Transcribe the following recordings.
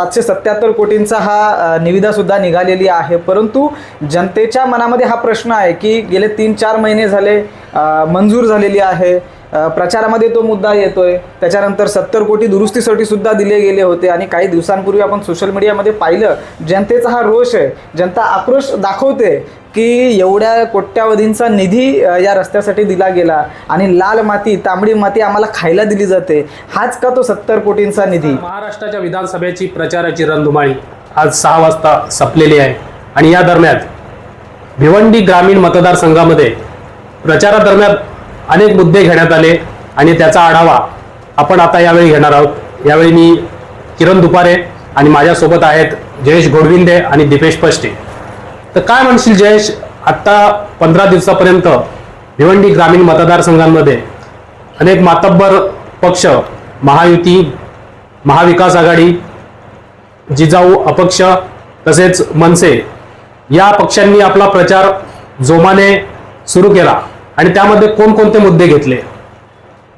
सातशे सत्याहत्तर कोटींचा हा निविदा सुद्धा निघालेली आहे. परंतु जनतेच्या मनामध्ये हा प्रश्न आहे की गेले तीन चार महिने झाले मंजूर झालेली आहे. प्रचारामध्ये तो मुद्दा येतोय. त्याच्यानंतर सत्तर कोटी दुरुस्तीसाठी सुद्धा दिले गेले होते आणि काही दिवसांपूर्वी आपण सोशल मीडियामध्ये पाहिलं जनतेचा हा रोष आहे. जनता आक्रोश दाखवते की एवढ्या कोट्यावधींचा निधी या रस्त्यासाठी दिला गेला आणि लाल माती तांबडी माती आम्हाला खायला दिली जाते. हाच का तो सत्तर कोटींचा निधी? महाराष्ट्राच्या विधानसभेची प्रचाराची रणधुमाळी आज सहा वाजता संपलेली आहे. आणि या दरम्यान भिवंडी ग्रामीण मतदारसंघामध्ये प्रचारादरम्यान अनेक मुद्दे घेण्यात आले आणि त्याचा आढावा आपण आता यावेळी घेणार आहोत. यावेळी मी किरण दुपारे आणि माझ्यासोबत आहेत जयेश घोडविंदे आणि दीपेश पष्टे. तर काय म्हणशील जयेश आत्ता पंधरा दिवसापर्यंत भिवंडी ग्रामीण मतदारसंघांमध्ये अनेक मातब्बर पक्ष महायुती महाविकास आघाडी जिजाऊ अपक्ष तसेच मनसे या पक्षांनी आपला प्रचार जोमाने सुरू केला. आणि त्यामध्ये कोणकोणते मुद्दे घेतले?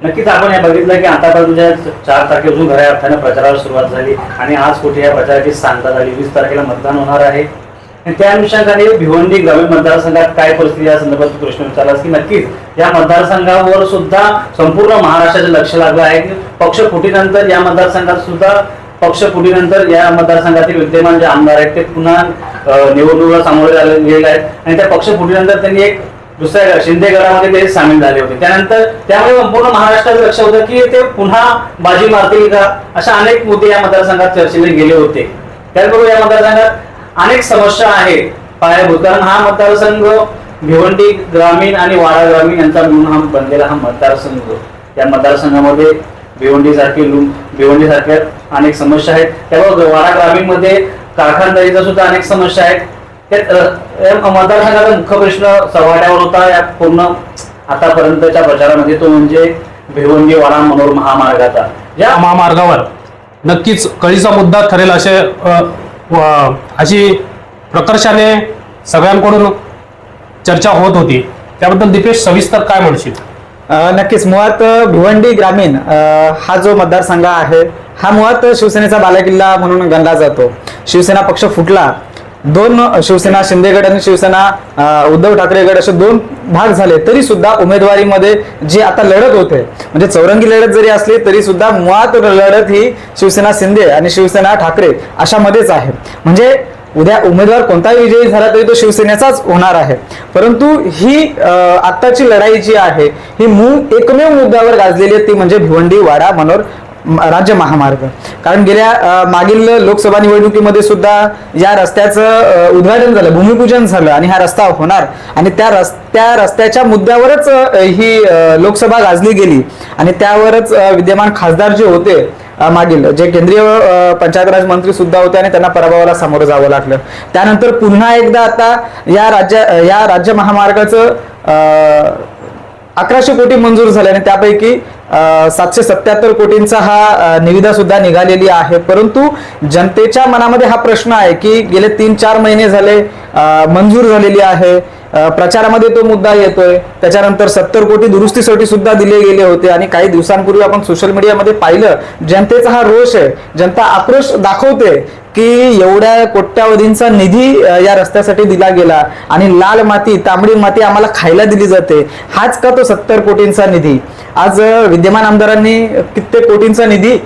नक्कीच आपण हे बघितलं की आतापर्यंत चार तारखेपासून खऱ्या अर्थानं प्रचाराला सुरुवात झाली. आणि आज कुठे या प्रचाराची सांगता झाली? वीस तारखेला मतदान होणार आहे. आणि त्या अनुषंगाने भिवंडी ग्रामीण मतदारसंघात काय परिस्थिती या संदर्भात प्रश्न विचारलास की नक्कीच या मतदारसंघावर सुद्धा संपूर्ण महाराष्ट्राचे लक्ष लागलं आहे. की पक्ष फुटीनंतर या मतदारसंघात सुद्धा पक्ष फुटीनंतर या मतदारसंघातील विद्यमान जे आमदार आहेत ते पुन्हा निवडणुकीला सामोरे गेले आहेत. आणि त्या पक्ष फुटीनंतर त्यांनी एक दुसऱ्या शिंदे गडामध्ये ते सामील झाले होते. त्यानंतर त्यामुळे संपूर्ण महाराष्ट्राचं लक्ष होतं की ते पुन्हा बाजी मारतील का? अशा अनेक मुद्दे या मतदारसंघात चर्चेने गेले होते. त्याचबरोबर या मतदारसंघात अनेक समस्या आहेत. पायाभूत कारण हा मतदारसंघ भिवंडी ग्रामीण आणि वाडा ग्रामीण यांचा मिळून हा बनलेला हा मतदारसंघ. या मतदारसंघामध्ये भिवंडी सारखे लुम भिवंडी सारख्या अनेक समस्या आहेत. त्यामुळे वाडा ग्रामीणमध्ये कारखानदारीचा सुद्धा अनेक समस्या आहेत. मतदारसंघाचा मुख्य प्रश्न चव्हाट्यावर होता या पूर्ण आतापर्यंतच्या प्रचारामध्ये तो म्हणजे भिवंडी वाडा मनोर महामार्गाचा. या महामार्गावर. नक्कीच कळीचा मुद्दा ठरेल असे अशी प्रकर्षाने सगळ्यांकडून चर्चा होत होती. त्याबद्दल दीपेश सविस्तर काय म्हणशील? नक्कीच. मुळात भिवंडी ग्रामीण हा जो मतदारसंघ आहे हा मुळात शिवसेनेचा बालेकिल्ला म्हणून गणला जातो. शिवसेना पक्ष फुटला दोन शिवसेना शिंदेगड आणि शिवसेना उद्धव ठाकरे गट असे दोन भाग झाले तरी सुद्धा उमेदवारीमध्ये जी आता लढत होते म्हणजे चौरंगी लढत जरी असली तरी सुद्धा मुळात लढत ही शिवसेना शिंदे आणि शिवसेना ठाकरे अशामध्येच आहे. म्हणजे उद्या उमेदवार कोणताही विजयी झाला तरी तो शिवसेनेचाच होणार आहे. परंतु ही आत्ताची लढाई जी आहे ही मूळ एकमेव मुद्द्यावर गाजलेली आहे ती म्हणजे भिवंडी वाडा मनोर राज्य महामार्ग. कारण गेल्या मागील लोकसभा निवडणुकीमध्ये सुद्धा या रस्त्याचं उद्घाटन झालं भूमिपूजन झालं आणि हा रस्ता होणार. आणि त्या रस्त्या रस्त्याच्या मुद्द्यावरच ही लोकसभा गाजली गेली. आणि त्यावरच विद्यमान खासदार जे होते मागील जे केंद्रीय पंचायत राज मंत्री सुद्धा होते आणि त्यांना पराभवाला सामोरं जावं लागलं. त्यानंतर पुन्हा एकदा आता या राज्य या राज्य महामार्गाचं अकराशे कोटी मंजूर झाले आणि त्यापैकी सातशे सत्याहत्तर कोटींचा हा निविदा सुद्धा निघालेली आहे. परंतु जनतेच्या मनामध्ये हा प्रश्न आहे की गेले तीन चार महिने झाले मंजूर झालेली आहे. प्रचारामध्ये तो मुद्दा येतोय. त्याच्यानंतर सत्तर कोटी दुरुस्तीसाठी सुद्धा दिले गेले होते आणि काही दिवसांपूर्वी आपण सोशल मीडियामध्ये पाहिलं जनतेचा हा रोष आहे. जनता आक्रोश दाखवते. की एवढ्या कोट्यावधींचा निधी या रस्त्यासाठी दिला गेला. आणि लाल माती तांबडी माती आम्हाला खायला दिली जाते. हाच का तो सत्तर कोटींचा निधी? आज विद्यमान आमदारांनी कित्येक कोटींचा निधी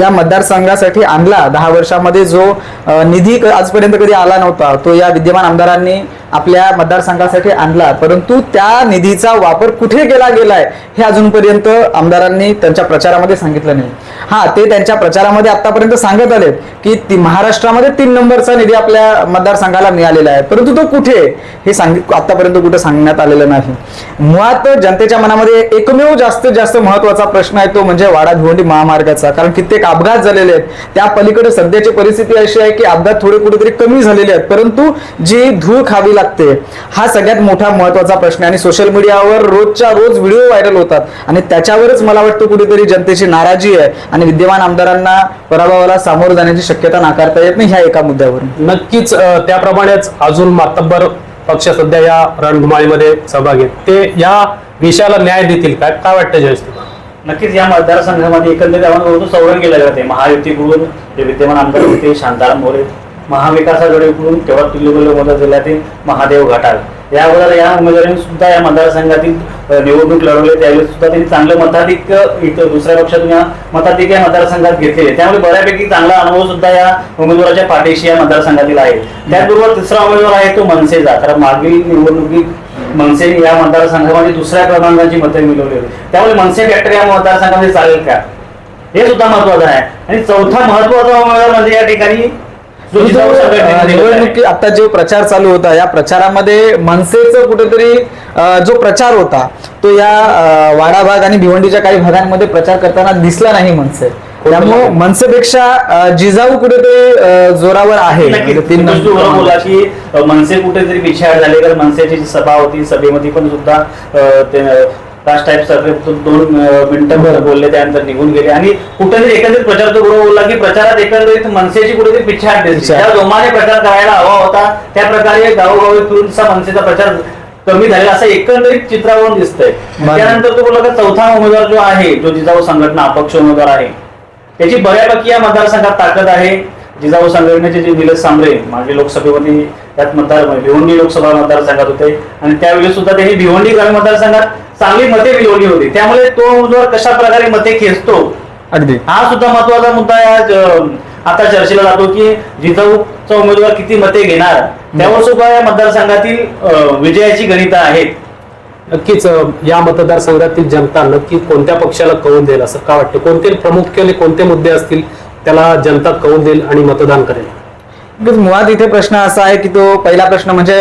या मतदारसंघासाठी आणला. दहा वर्षामध्ये जो निधी आजपर्यंत कधी आला नव्हता तो या विद्यमान आमदारांनी आपल्या मतदारसंघासाठी आणला परंतु त्या निधीचा वापर कुठे केला गेलाय हे अजूनपर्यंत आमदारांनी त्यांच्या प्रचारामध्ये सांगितलं नाही. हा ते त्यांच्या प्रचारामध्ये आतापर्यंत सांगत आलेत की ती महाराष्ट्रामध्ये तीन नंबरचा निधी आपल्या मतदारसंघाला मिळालेला आहे. परंतु तो कुठे हे सांग आतापर्यंत कुठे सांगण्यात आलेलं नाही. मुळात जनतेच्या मनामध्ये एकमेव जास्तीत जास्त महत्त्वाचा प्रश्न आहे तो म्हणजे वाडा भिवंडी महामार्गाचा. कारण कित्येक अपघात झालेले आहेत. त्या पलीकडे सध्याची परिस्थिती अशी आहे की अपघात थोडे कुठेतरी कमी झालेले आहेत. परंतु जी धूळ खावी लागते. हा सगळ्यात मोठा महत्त्वाचा प्रश्न आहे. आणि सोशल मीडियावर रोजच्या रोज व्हिडिओ व्हायरल होतात. आणि त्याच्यावरच मला वाटतं कुठेतरी जनतेची नाराजी आहे. आणि विद्यमान आमदारांना पराभवाला सामोरं जाण्याची शक्यता नाकारता येत नाही ह्या एका मुद्द्यावरून. नक्कीच त्याप्रमाणेच अजून मातब्बर पक्ष सध्या या रणधुमाळीमध्ये सहभागी आहेत. ते या विषयाला न्याय देतील काय? काय वाटतं जयेश नक्कीच या मतदारसंघामध्ये एकंदरीत आपण बघतो चौरंगी केलं जाते. महायुतीकडून जे विद्यमान आमदार होते शांताराम मोरे महाविकासाकडून तेव्हा तुल्यबल्य मतदार जिल्ह्यातील महादेव घाटाल या अगोदर या उमेदवारांनी सुद्धा या मतदारसंघातील निवडणूक लढवली. त्यावेळेस सुद्धा त्यांनी चांगलं मताधिक इथं दुसऱ्या पक्षातून या मताधिक या मतदारसंघात घेतलेले. त्यामुळे बऱ्यापैकी चांगला अनुभव सुद्धा या उमेदवाराच्या पाठीशी या मतदारसंघातील आहे. त्याचबरोबर तिसरा उमेदवार आहे तो मनसेचा. कारण मागील निवडणुकीत मनसेने या मतदारसंघामध्ये दुसऱ्या क्रमांकाची मते मिळवली होती त्यामुळे मनसे फॅक्टर या मतदारसंघामध्ये चालेल का? हे सुद्धा महत्वाचं आहे. आणि चौथा महत्त्वाचा उमेदवार म्हणजे या ठिकाणी जो जो, जिजाऊ अ, संघटनेने दिलेला आहे. निवडणुकी आता जो प्रचार चालू होता या प्रचारामध्ये मनसेचं कुठेतरी जो प्रचार होता तो या वाडा भाग आणि भिवंडीच्या काही भागांमध्ये प्रचार करताना दिसला नाही मनसे त्यामुळे मनसेपेक्षा जिजाऊ कुठेतरी जोरावर आहे. म्हणजे बोला की मनसे कुठेतरी पिछाड झाले कारण मनसेची जी सभा होती सभेमध्ये पण सुद्धा कास्ट टाईप सर्वे दोन मिनिटं. बोलले त्यानंतर निघून गेले आणि कुठेतरी एकंदरीत प्रचार तो बोलला की प्रचारात एकंदरीत मनसेची कुठेतरी दिसली पिछाड. त्या जोमाने प्रचार करायला हवा होता त्या प्रकारे गावोगावी फिरूनचा मनसेचा प्रचार कमी झालेला असं एकंदरीत चित्रावरून दिसतंय. त्यानंतर तो बोलला का चौथा उमेदवार जो आहे जो जिजाऊ संघटना अपक्ष उमेदवार आहे त्याची बऱ्यापैकी या मतदारसंघात ताकद आहे जिजाऊ संघटनेचे जे निलेश सांबरे मागे लोकसभेमध्ये त्यात मतदार भिवंडी लोकसभा मतदारसंघात होते. आणि त्यावेळी सुद्धा त्यांनी भिवंडी ग्रामीण मतदारसंघात चांगली मते मिळवली होती. त्यामुळे तो उमेदवार कशा प्रकारे मते खेचतो? अगदी. हा सुद्धा महत्त्वाचा मुद्दा या आता चर्चेला जातो की जिजाऊचा उमेदवार किती मते घेणार? त्यावर सुद्धा या मतदारसंघातील विजयाची गणित आहेत. नक्कीच या मतदारसंघातील जनता नक्की कोणत्या पक्षाला कौल देईल असं का वाटतं? कोणते प्रामुख्याने कोणते मुद्दे असतील त्याला जनता कौल देईल आणि मतदान करेल. मुळात इथे प्रश्न असा आहे की तो पहिला प्रश्न म्हणजे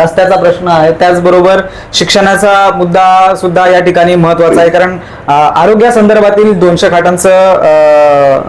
रस्त्याचा प्रश्न आहे. त्याचबरोबर शिक्षणाचा मुद्दा सुद्धा या ठिकाणी महत्त्वाचा आहे. कारण आरोग्या आरोग्यासंदर्भातील दोनशे खाटांचं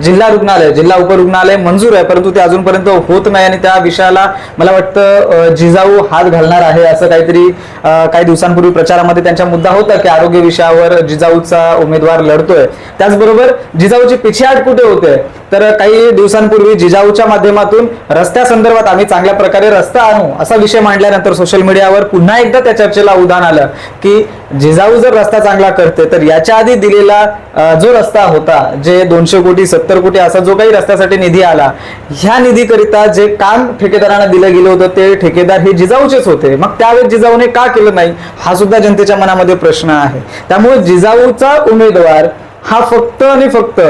जिल्हा रुग्णालय जिल्हा उपरुग्णालय मंजूर आहे परंतु ते अजूनपर्यंत होत नाही आणि त्या विषयाला मला वाटतं जिजाऊ हात घालणार आहे असं काहीतरी काही दिवसांपूर्वी प्रचारामध्ये त्यांचा मुद्दा होता की आरोग्य विषयावर जिजाऊचा उमेदवार लढतोय. त्याचबरोबर जिजाऊची पिछेहाट कुठे होते? तर काही दिवसांपूर्वी जिजाऊच्या माध्यमातून रस्त्यासंदर्भात आम्ही चांगल्या प्रकारे रस्ता आणू असा विषय मांडल्यानंतर सोशल मीडियावर पुन्हा एकदा त्या चर्चेला उदाहरण आलं की जिजाऊ जर रस्ता चांगला करते तर याच्या आधी दिलेला जो रस्ता होता जे दोनशे कोटी सत्तर कोटी असा जो काही रस्त्यासाठी निधी आला ह्या निधीकरिता जे काम ठेकेदारांना दिलं गेलं होतं ते ठेकेदार हे जिजाऊचेच होते. मग त्यावेळेस जिजाऊने का केलं नाही? हा सुद्धा जनतेच्या मनामध्ये प्रश्न आहे. त्यामुळे जिजाऊचा उमेदवार हा फक्त आणि फक्त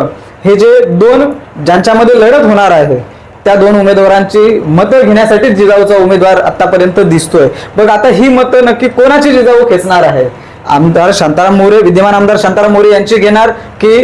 हे जे दोन ज्यांच्यामध्ये लढत होणार आहे त्या दोन उमेदवारांची मतं घेण्यासाठी जिजाऊचा उमेदवार आतापर्यंत दिसतोय. बघ आता ही मतं नक्की कोणाची जिजाऊ खेचणार आहे? आमदार शांताराम मोरे विद्यमान आमदार शांताराम मोरे यांची घेणार की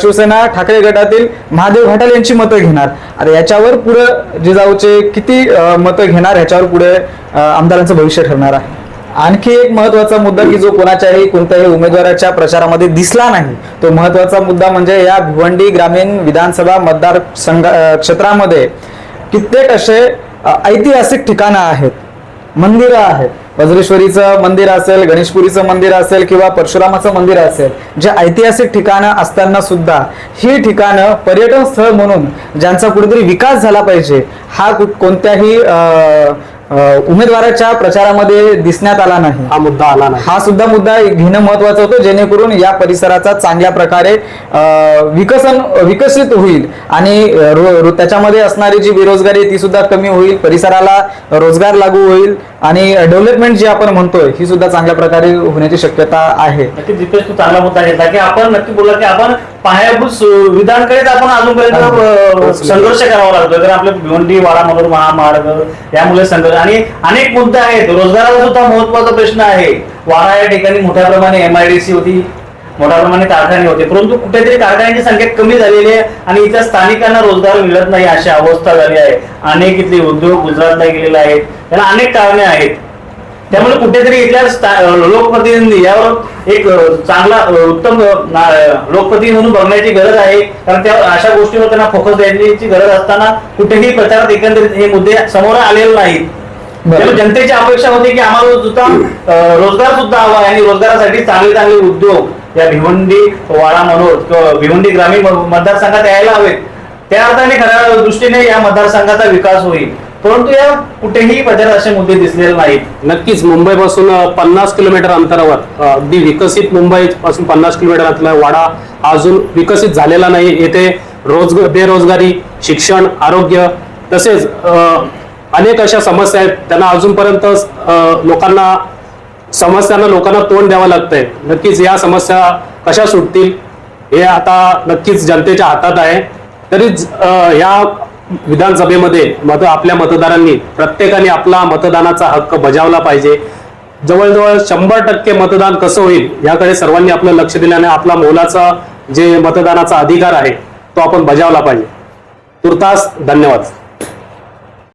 शिवसेना ठाकरे गटातील महादेव घाटाल यांची मतं घेणार? आता याच्यावर पुढे जिजाऊचे किती मतं घेणार? याच्यावर पुढे आमदारांचं भविष्य ठरणार आहे. आणखी एक महत्त्वाचा मुद्दा की जो कोणाच्याही कोणत्याही उमेदवाराच्या प्रचारामध्ये दिसला नाही तो महत्त्वाचा मुद्दा म्हणजे या भिवंडी ग्रामीण विधानसभा मतदार संघ क्षेत्रामध्ये कित्येक असे ऐतिहासिक ठिकाणं आहेत मंदिरं आहेत वज्रेश्वरीचं मंदिर असेल गणेशपुरीचं मंदिर असेल किंवा परशुरामाचं मंदिर असेल जे ऐतिहासिक ठिकाणं असताना सुद्धा ही ठिकाणं पर्यटन स्थळ म्हणून ज्यांचा कुठेतरी विकास झाला पाहिजे हा कोणत्याही उमेदवाराच्या प्रचारामध्ये दिसण्यात आला नाही. हा मुद्दा आला नाही. हा सुद्धा मुद्दा घेणं महत्वाचं होतं जेणेकरून या परिसराचा चांगल्या प्रकारे विकसन विकसित होईल. आणि त्याच्यामध्ये असणारी जी बेरोजगारी ती सुद्धा कमी होईल परिसराला रोजगार लागू होईल आणि डेव्हलपमेंट जी आपण म्हणतोय ही सुद्धा चांगल्या प्रकारे होण्याची शक्यता आहे. नक्की दिपेश तू चांगला मुद्दा घेतला की आपण नक्की बोलला की आपण पायाभूत सुविधांकडेच आपण अजूनपर्यंत अ, संघर्ष करावा लागतो. तर आपले भिवंडी वाडा मनोर महामार्ग यामुळे संघर्ष आणि अनेक मुद्दे आहेत. रोजगाराचा सुद्धा महत्त्वाचा प्रश्न आहे. वाडा या ठिकाणी मोठ्या प्रमाणे एमआयडीसी होती. मोठ्या प्रमाणे कारखाने होते. परंतु कुठेतरी कारखान्यांची संख्या कमी झालेली आहे आणि इथल्या स्थानिकांना रोजगार मिळत नाही अशी अवस्था झाली आहे. अनेक इथले उद्योग गुजरातला गेलेले आहेत. त्याला अनेक कारणे आहेत. त्यामुळे कुठेतरी इथल्या लोकप्रतिनिधी यावर एक चांगला उत्तम लोकप्रतिनिधी म्हणून बघण्याची गरज आहे. कारण त्या अशा गोष्टीवर त्यांना फोकस द्यायची गरज असताना कुठेही प्रचारात एकंदरीत हे मुद्दे समोर आलेले नाहीत. त्यामुळे जनतेची अपेक्षा होती की आम्हाला सुद्धा रोजगार सुद्धा हवा आहे आणि रोजगारासाठी चांगले चांगले उद्योग या भिवंडी वाडा मनोर किंवा भिवंडी ग्रामीण मतदारसंघात यायला हवेत. त्या अर्थाने खऱ्या दृष्टीने या मतदारसंघाचा विकास होईल. परंतु या कुठेही बाजारात असे मुद्दे दिसलेले नाहीत. नक्कीच मुंबईपासून पन्नास किलोमीटर अंतरावर अगदी विकसित मुंबई पासून पन्नास किलोमीटर अंतरावर वाडा अजून विकसित झालेला नाही. येथे रोज बेरोजगारी शिक्षण आरोग्य तसेच अनेक अशा समस्या आहेत. त्यांना अजूनपर्यंत लोकांना समस्यांना लोकांना तोंड द्यावं लागतंय. नक्कीच या समस्या कशा सुटतील हे आता नक्कीच जनतेच्या हातात आहे. तरीच या विधानसभेमध्ये मत आपल्या मतदारांनी प्रत्येकाने आपला मतदानाचा हक्क बजावला पाहिजे. जवळजवळ शंभर टक्के मतदान कसं होईल याकडे सर्वांनी आपलं लक्ष दिल्याने आपला मोलाचा जे मतदानाचा अधिकार आहे तो आपण बजावला पाहिजे. तुर्तास धन्यवाद.